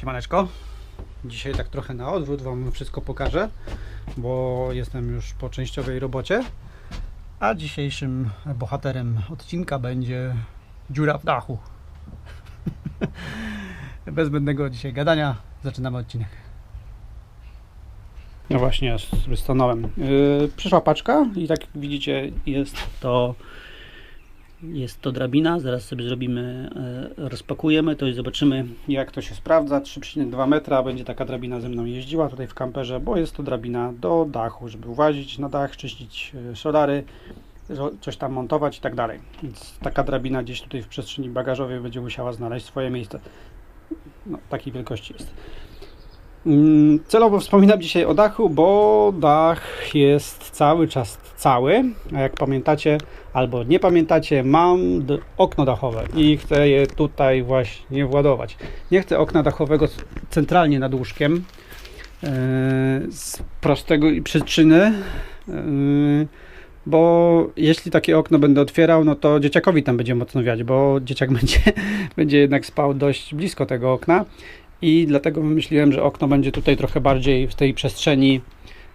Siemaneczko. Dzisiaj tak trochę na odwrót Wam wszystko pokażę, bo jestem już po częściowej robocie. A dzisiejszym bohaterem odcinka będzie dziura w dachu. Bez zbędnego dzisiaj gadania zaczynamy odcinek. No właśnie, stanąłem. Yy, przyszła paczka i tak jak widzicie jest to jest to drabina, zaraz sobie zrobimy, e, rozpakujemy to i zobaczymy jak to się sprawdza. 3,2 metra będzie taka drabina ze mną jeździła tutaj w kamperze, bo jest to drabina do dachu, żeby włazić na dach, czyścić e, szolary, coś tam montować i tak dalej. Więc taka drabina gdzieś tutaj w przestrzeni bagażowej będzie musiała znaleźć swoje miejsce. No, takiej wielkości jest. Mm, Celowo wspominam dzisiaj o dachu, bo dach jest cały czas cały. A jak pamiętacie, albo nie pamiętacie, mam okno dachowe i chcę je tutaj właśnie władować. Nie chcę okna dachowego centralnie nad łóżkiem yy, z prostego przyczyny. yy, Bo jeśli takie okno będę otwierał, no to dzieciakowi tam będzie mocno wiać, bo dzieciak będzie, będzie jednak spał dość blisko tego okna. I dlatego wymyśliłem, że okno będzie tutaj trochę bardziej w tej przestrzeni,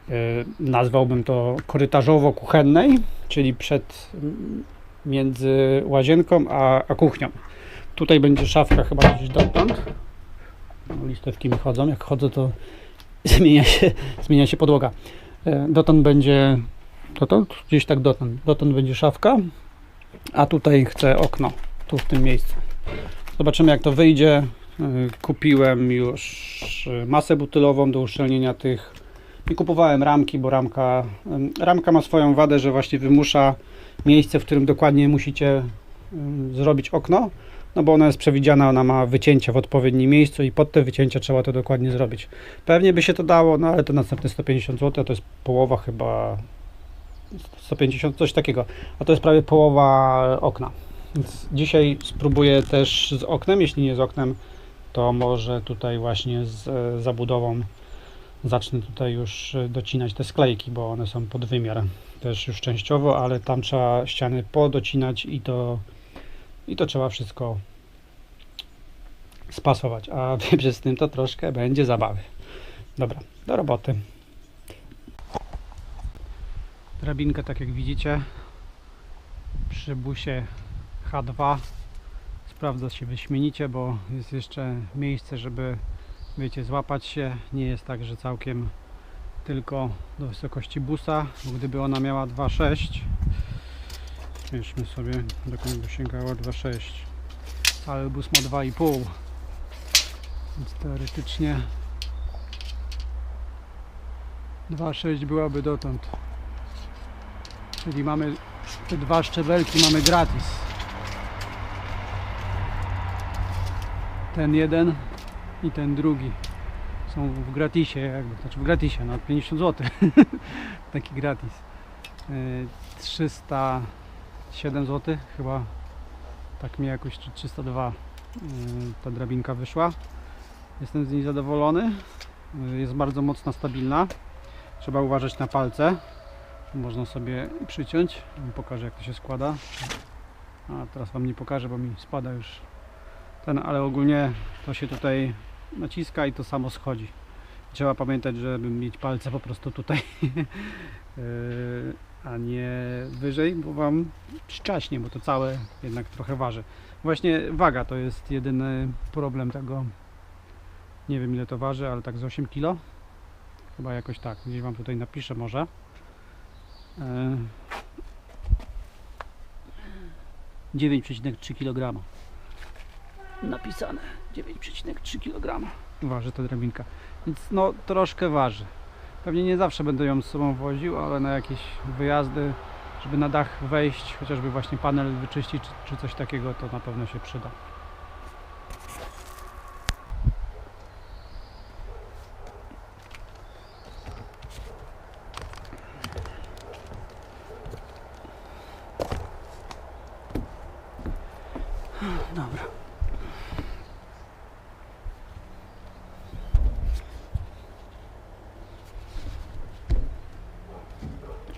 yy, nazwałbym to korytarzowo-kuchennej, czyli przed mm, między łazienką a, a kuchnią. Tutaj będzie szafka chyba gdzieś dotąd. No, listewki mi chodzą, jak chodzę to zmienia się, zmienia się podłoga. Yy, Dotąd będzie, dotąd? Gdzieś tak dotąd. Dotąd będzie szafka, a tutaj chcę okno, tu w tym miejscu. Zobaczymy jak to wyjdzie. Y, Kupiłem już y, masę butylową do uszczelnienia tych. I kupowałem ramki, bo ramka, ym, ramka ma swoją wadę, że właśnie wymusza miejsce, w którym dokładnie musicie zrobić okno. No bo ona jest przewidziana, ona ma wycięcia w odpowiednim miejscu i pod te wycięcia trzeba to dokładnie zrobić. Pewnie by się to dało, no ale to następne 150 zł, to jest połowa chyba 150, coś takiego. A to jest prawie połowa okna. Więc dzisiaj spróbuję też z oknem, jeśli nie z oknem, to może tutaj właśnie z e, zabudową zacznę tutaj już e, docinać te sklejki, bo one są pod wymiar też już częściowo, ale tam trzeba ściany podocinać i to, i to trzeba wszystko spasować, a przez tym to troszkę będzie zabawy. Dobra, do roboty. Drabinkę, tak jak widzicie, przy busie H2 sprawdza się wyśmienicie, bo jest jeszcze miejsce, żeby wiecie, złapać się. Nie jest tak, że całkiem tylko do wysokości busa, bo gdyby ona miała 2,6 Zmierzmy sobie, dokąd by sięgała 2,6 cały bus ma 2,5 więc teoretycznie 2,6 byłaby dotąd. Czyli mamy te dwa szczebelki mamy gratis ten jeden i ten drugi są w gratisie, jakby, znaczy w gratisie, no 50 zł. Taki gratis. Yy, 307 zł chyba tak mi jakoś czy 302 yy, ta drabinka wyszła. Jestem z niej zadowolony. Yy, Jest bardzo mocna, stabilna. Trzeba uważać na palce. Można sobie przyciąć. Pokażę jak to się składa. A teraz Wam nie pokażę, bo mi spada już ten, ale ogólnie to się tutaj naciska i to samo schodzi. Trzeba pamiętać, żeby mieć palce po prostu tutaj, Yy, a nie wyżej, bo Wam szczaśnie, bo to całe jednak trochę waży. Właśnie waga to jest jedyny problem tego. Nie wiem ile to waży, ale tak z 8 kg. Chyba jakoś tak. Gdzieś Wam tutaj napiszę może. Yy, 9,3 kg napisane. 9,3 kg waży ta drabinka. Więc no troszkę waży. Pewnie nie zawsze będę ją z sobą woził ale na jakieś wyjazdy żeby na dach wejść chociażby właśnie panel wyczyścić czy, czy coś takiego to na pewno się przyda. Dobra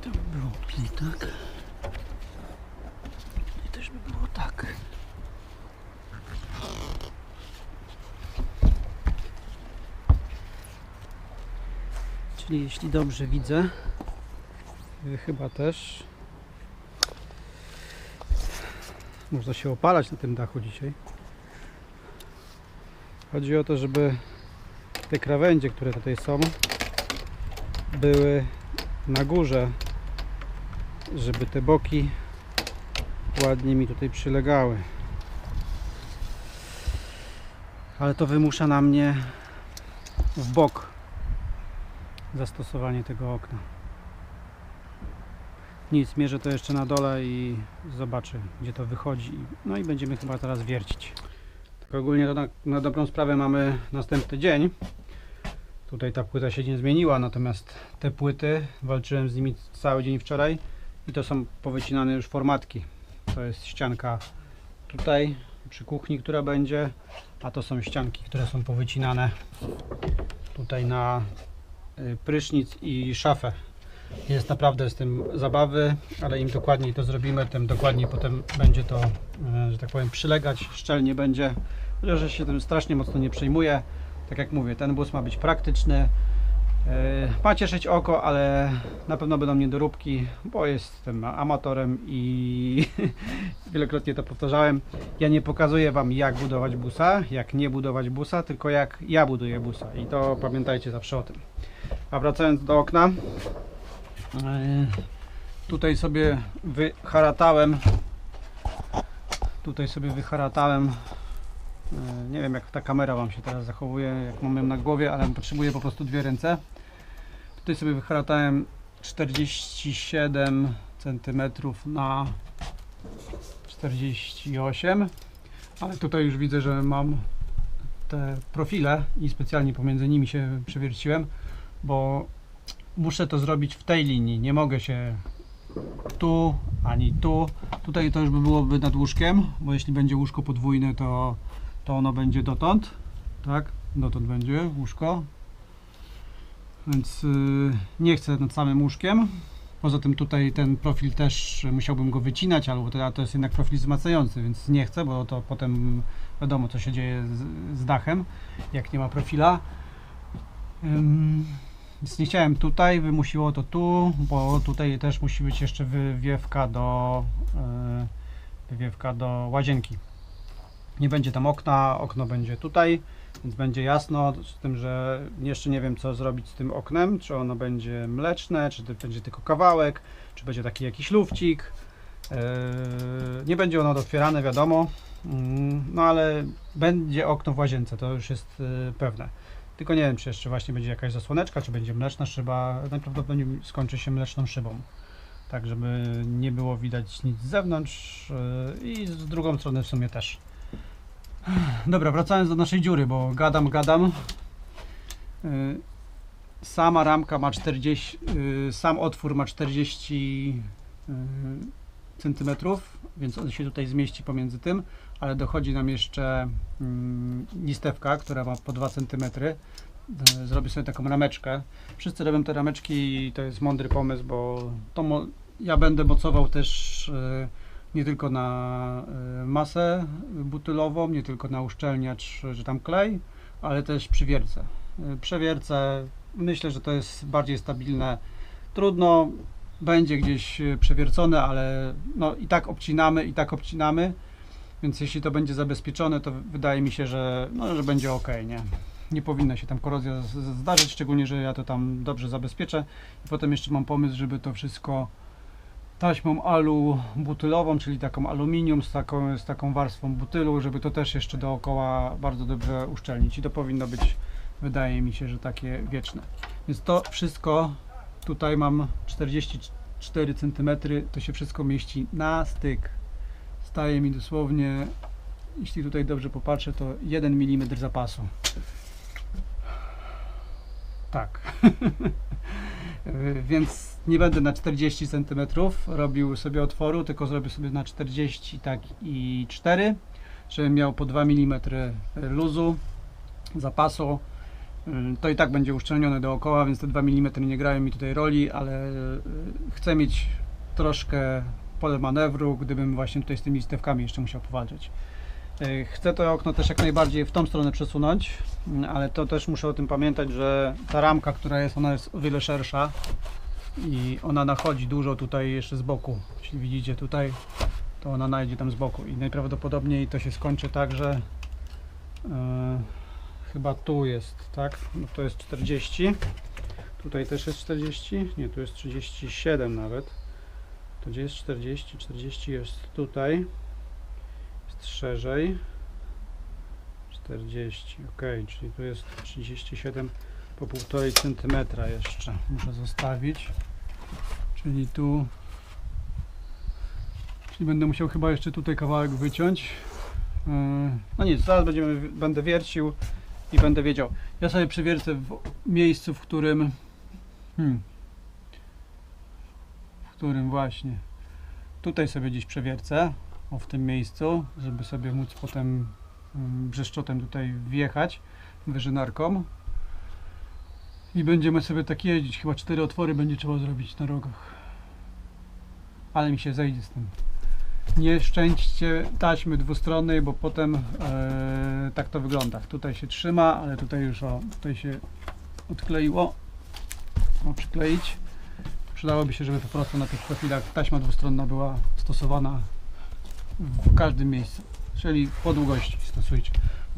To by było tutaj tak. I też by było tak. Czyli jeśli dobrze widzę, wy chyba też. Można się opalać na tym dachu dzisiaj. Chodzi o to, żeby te krawędzie, które tutaj są, były na górze, żeby te boki ładnie mi tutaj przylegały. Ale to wymusza na mnie w bok zastosowanie tego okna. Nic, mierzę to jeszcze na dole i zobaczę gdzie to wychodzi. No i będziemy chyba teraz wiercić. Tak ogólnie to na, na dobrą sprawę mamy następny dzień. Tutaj ta płyta się nie zmieniła, natomiast te płyty walczyłem z nimi cały dzień wczoraj i to są powycinane już formatki. To jest ścianka tutaj przy kuchni, która będzie, a to są ścianki, które są powycinane tutaj na prysznic i szafę. Jest naprawdę z tym zabawy, ale im dokładniej to zrobimy, tym dokładniej potem będzie to, y, że tak powiem, przylegać, szczelnie będzie. Chociaż się tym strasznie mocno nie przejmuję. Tak jak mówię, ten bus ma być praktyczny. Y, Ma cieszyć oko, ale na pewno będą niedoróbki, bo jestem amatorem i wielokrotnie to powtarzałem. Ja nie pokazuję Wam jak budować busa, jak nie budować busa, tylko jak ja buduję busa i to pamiętajcie zawsze o tym. A wracając do okna, yy, tutaj sobie wyharatałem, tutaj sobie wyharatałem, yy, nie wiem jak ta kamera Wam się teraz zachowuje, jak mam ją na głowie, ale potrzebuję po prostu dwie ręce. Tutaj sobie wyharatałem 47 cm na 48 ale tutaj już widzę, że mam te profile i specjalnie pomiędzy nimi się przewierciłem, bo muszę to zrobić w tej linii, nie mogę się tu ani tu, tutaj to już by byłoby nad łóżkiem, bo jeśli będzie łóżko podwójne to, to ono będzie dotąd, tak, dotąd będzie łóżko, więc yy, nie chcę nad samym łóżkiem, Poza tym tutaj ten profil też musiałbym go wycinać, albo to, to jest jednak profil wzmacniający, więc nie chcę, bo to potem wiadomo co się dzieje z, z dachem, jak nie ma profila. Więc nie chciałem tutaj, wymusiło to tu, bo tutaj też musi być jeszcze wywiewka do, yy, wywiewka do łazienki. Nie będzie tam okna, okno będzie tutaj, więc będzie jasno, z tym, że jeszcze nie wiem co zrobić z tym oknem, czy ono będzie mleczne, czy będzie tylko kawałek, czy będzie taki jakiś lufcik. Yy, nie będzie ono otwierane, wiadomo, Mm, no ale będzie okno w łazience, to już jest yy, pewne. Tylko nie wiem, czy jeszcze właśnie będzie jakaś zasłoneczka, czy będzie mleczna szyba, najprawdopodobniej skończy się mleczną szybą. Tak, żeby nie było widać nic z zewnątrz yy, i z drugą stronę w sumie też. Dobra, wracając do naszej dziury, bo gadam, gadam. Y, Sama ramka ma 40, y, sam otwór ma 40 y, centymetrów, więc on się tutaj zmieści pomiędzy tym, ale dochodzi nam jeszcze mm, listewka, która ma po 2 centymetry. Y, Zrobię sobie taką rameczkę. Wszyscy robią te rameczki i to jest mądry pomysł, bo to ja będę mocował też nie tylko na y, masę butylową, nie tylko na uszczelniacz, że tam klej, ale też przy wierce. Y, Przewiercę, myślę, że to jest bardziej stabilne. Trudno, będzie gdzieś y, przewiercone, ale no i tak obcinamy, i tak obcinamy, więc jeśli to będzie zabezpieczone, to wydaje mi się, że, no, że będzie ok, nie? Nie powinna się tam korozja zdarzyć, szczególnie, że ja to tam dobrze zabezpieczę. I potem jeszcze mam pomysł, żeby to wszystko taśmą alu butylową, czyli taką aluminium z taką, z taką warstwą butylu, żeby to też jeszcze dookoła bardzo dobrze uszczelnić i to powinno być, wydaje mi się, że takie wieczne. Więc to wszystko, tutaj mam 44 cm, to się wszystko mieści na styk. Staje mi dosłownie, jeśli tutaj dobrze popatrzę, to 1 mm zapasu. Tak. Więc nie będę na 40 cm robił sobie otworu, tylko zrobię sobie na 40 tak i 4, żebym miał po 2 mm luzu, zapasu. Y, To i tak będzie uszczelnione dookoła, więc te 2 mm nie grają mi tutaj roli, ale y, chcę mieć troszkę pole manewru, gdybym właśnie tutaj z tymi stewkami jeszcze musiał powalczyć. Y, Chcę to okno też jak najbardziej w tą stronę przesunąć, mm, ale to też muszę o tym pamiętać, że ta ramka, która jest, ona jest o wiele szersza i ona nachodzi dużo tutaj jeszcze z boku. Jeśli widzicie tutaj, to ona najdzie tam z boku i najprawdopodobniej to się skończy tak, że e, chyba tu jest, tak? No to jest 40. Tutaj też jest 40. Nie, tu jest 37 nawet. To gdzie jest 40? 40 jest tutaj. Szerzej. 40, ok, czyli tu jest 37 po 1,5 cm jeszcze muszę zostawić. Czyli tu. Czyli będę musiał chyba jeszcze tutaj kawałek wyciąć. Yy, No nic, zaraz będziemy, będę wiercił i będę wiedział. Ja sobie przywiercę w miejscu, w którym. Hmm, w którym właśnie. Tutaj sobie gdzieś przewiercę. O w tym miejscu, żeby sobie móc potem mm, brzeszczotem tutaj wjechać wyżynarką. I będziemy sobie tak jeździć. Chyba cztery otwory będzie trzeba zrobić na rogach. Ale mi się zejdzie z tym. Nie szczęście taśmy dwustronnej, bo potem e, tak to wygląda. Tutaj się trzyma, ale tutaj już o, tutaj się odkleiło. O, przykleić. Przydałoby się, żeby po prostu na tych profilach taśma dwustronna była stosowana w każdym miejscu. Czyli po długości stosujcie.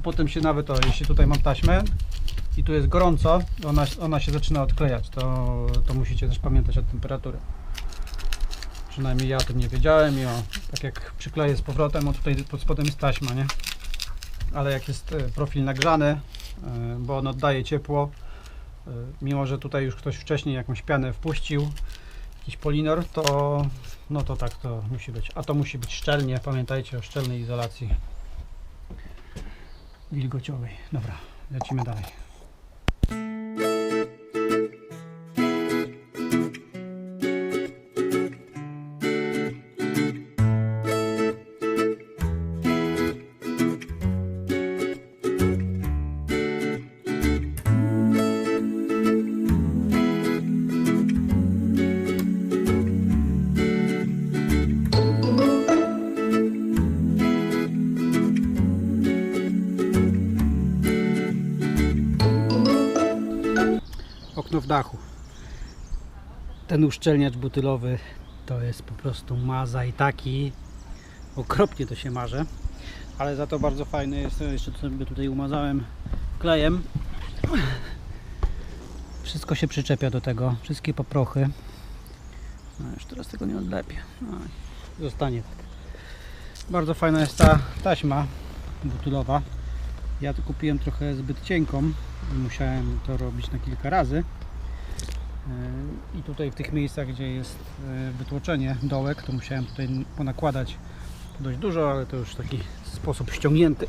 Potem się nawet, o, jeśli tutaj mam taśmę i tu jest gorąco, ona, ona się zaczyna odklejać. To, to musicie też pamiętać o temperatury. Przynajmniej ja o tym nie wiedziałem i o, tak jak przykleję z powrotem, o tutaj pod spodem jest taśma, nie? Ale jak jest e, profil nagrzany, e, bo on oddaje ciepło, e, mimo że tutaj już ktoś wcześniej jakąś pianę wpuścił, jakiś polinor, to no to tak to musi być. A to musi być szczelnie, pamiętajcie o szczelnej izolacji wilgociowej. Dobra, lecimy dalej. Dachu. Ten uszczelniacz butylowy to jest po prostu maza i taki okropnie to się marze, ale za to bardzo fajny jest, jeszcze sobie tutaj umazałem klejem. Wszystko się przyczepia do tego, wszystkie poprochy. No już teraz tego nie odlepię. No, zostanie tak. Bardzo fajna jest ta taśma butylowa. Ja to kupiłem trochę zbyt cienką i musiałem to robić na kilka razy. Yy, I tutaj w tych miejscach, gdzie jest yy, wytłoczenie dołek, to musiałem tutaj ponakładać dość dużo, ale to już taki sposób ściągnięty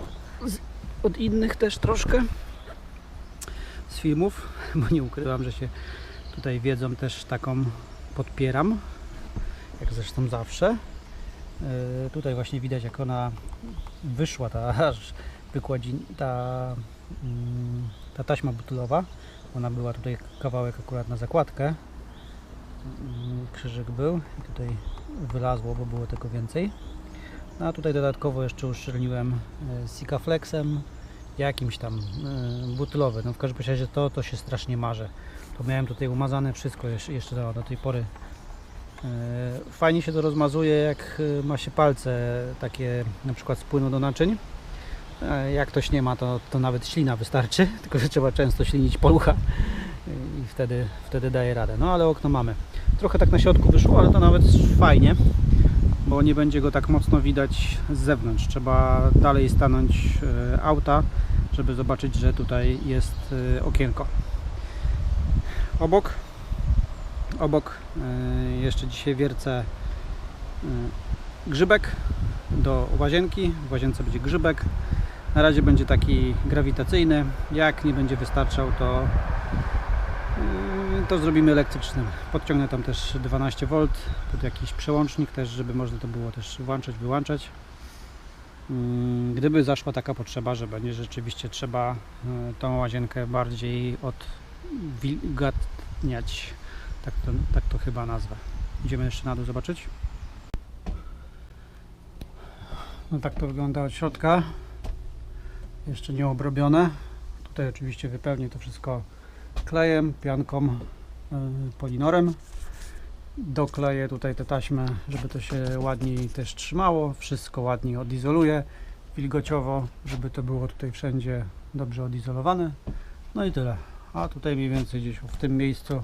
od innych też troszkę z filmów, bo nie ukrywam, że się tutaj wiedzą też taką podpieram, jak zresztą zawsze. Yy, Tutaj właśnie widać jak ona wyszła, ta aż ta, mm, ta taśma butylowa. Ona była tutaj kawałek akurat na zakładkę. Mm, Krzyżyk był i tutaj wylazło, bo było tego więcej. No a tutaj dodatkowo jeszcze uszczelniłem e, Sikaflexem, jakimś tam e, butylowy. No w każdym razie to, to się strasznie marze. To miałem tutaj umazane wszystko jeszcze, do, do tej pory. E, Fajnie się to rozmazuje, jak ma się palce takie na przykład z płynu do naczyń. E, Jak ktoś nie ma, to, to nawet ślina wystarczy, tylko że trzeba często ślinić polucha i wtedy, wtedy daje radę. No ale okno mamy. Trochę tak na środku wyszło, ale to nawet fajnie, bo nie będzie go tak mocno widać z zewnątrz. Trzeba dalej stanąć e, auta, żeby zobaczyć, że tutaj jest e, okienko. Obok obok jeszcze dzisiaj wiercę grzybek do łazienki. W łazience będzie grzybek. Na razie będzie taki grawitacyjny. Jak nie będzie wystarczał, to, yy, to zrobimy elektrycznym. Podciągnę tam też 12 V pod jakiś przełącznik też, żeby można to było też włączać, wyłączać. Yy, Gdyby zaszła taka potrzeba, że będzie rzeczywiście trzeba yy, tą łazienkę bardziej odwilgatniać, tak to, tak to chyba nazwę. Idziemy jeszcze na dół zobaczyć. No tak to wygląda od środka. Jeszcze nie obrobione. Tutaj oczywiście wypełnię to wszystko klejem, pianką, yy, polinorem. Dokleję tutaj te taśmy, żeby to się ładniej też trzymało. Wszystko ładniej odizoluję wilgociowo, żeby to było tutaj wszędzie dobrze odizolowane. No i tyle. A tutaj mniej więcej gdzieś w tym miejscu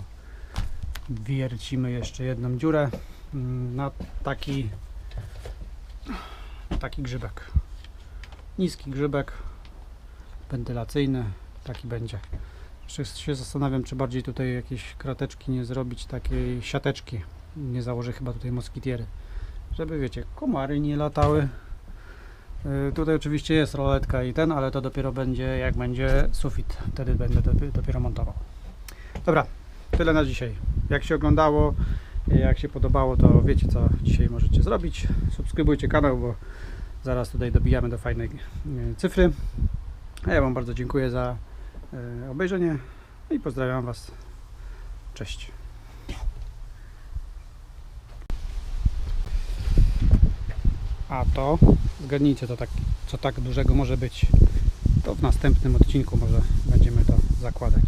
wiercimy jeszcze jedną dziurę mm, na taki taki grzybek. Niski grzybek wentylacyjny, taki będzie. Jeszcze się zastanawiam, czy bardziej tutaj jakieś krateczki nie zrobić, takiej siateczki. Nie założę chyba tutaj moskitiery, żeby wiecie, komary nie latały. Yy, Tutaj oczywiście jest roletka i ten, ale to dopiero będzie jak będzie sufit. Wtedy będę dopi- dopiero montował. Dobra, tyle na dzisiaj. Jak się oglądało, jak się podobało, to wiecie co dzisiaj możecie zrobić. Subskrybujcie kanał, bo zaraz tutaj dobijamy do fajnej e, cyfry. A ja Wam bardzo dziękuję za e, obejrzenie i pozdrawiam Was. Cześć. A to, zgadnijcie to tak, co tak dużego może być. To w następnym odcinku może będziemy to zakładać.